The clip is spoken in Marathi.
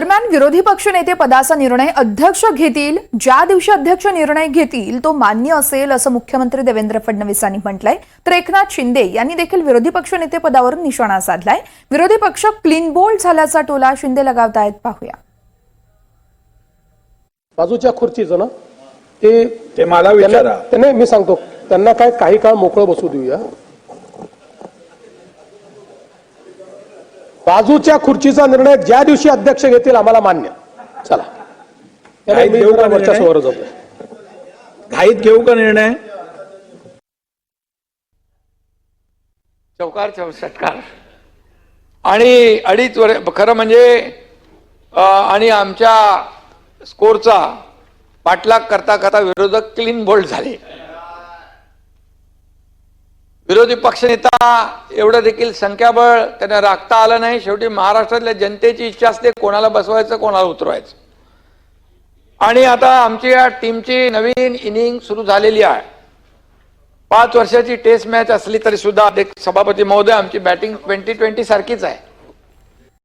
दरम्यान विरोधी पक्षनेते पदाचा निर्णय अध्यक्ष घेतील ज्या दिवशी अध्यक्ष निर्णय घेतील तो मान्य असेल असं मुख्यमंत्री देवेंद्र फडणवीस यांनी म्हटलंय. तर एकनाथ शिंदे यांनी देखील विरोधी पक्षनेते पदावरून निशाणा साधलाय. विरोधी पक्ष क्लीन बोल्ड झाल्याचा टोला शिंदे लगावतायत. पाहूया. बाजूच्या खुर्चीचं ना? ते ते मला विचारा. मी सांगतो. त्यांना काय काही काळ मोकळं बसू देऊया. बाजूच्या खुर्चीचा निर्णय ज्या दिवशी अध्यक्ष घेतील आम्हाला मान्य. चला. घाईत घेऊ का निर्णय? चौकार चौ षटकार आणि अडीच वर खरं म्हणजे आणि आमच्या स्कोरचा पाठलाग करता करता विरोधक क्लीन बोल्ड झाले. विरोधी पक्षनेता एवढं देखील संख्याबळ त्यांना राखता आलं नाही. शेवटी महाराष्ट्रातल्या जनतेची इच्छा असते कोणाला बसवायचं कोणाला उतरवायचं. आणि आता आमची या टीमची नवीन इनिंग सुरू झालेली आहे. पाच वर्षाची टेस्ट मॅच असली तरी सुद्धा अध्यक्ष सभापती महोदय आमची बॅटिंग ट्वेंटी ट्वेंटी सारखीच आहे.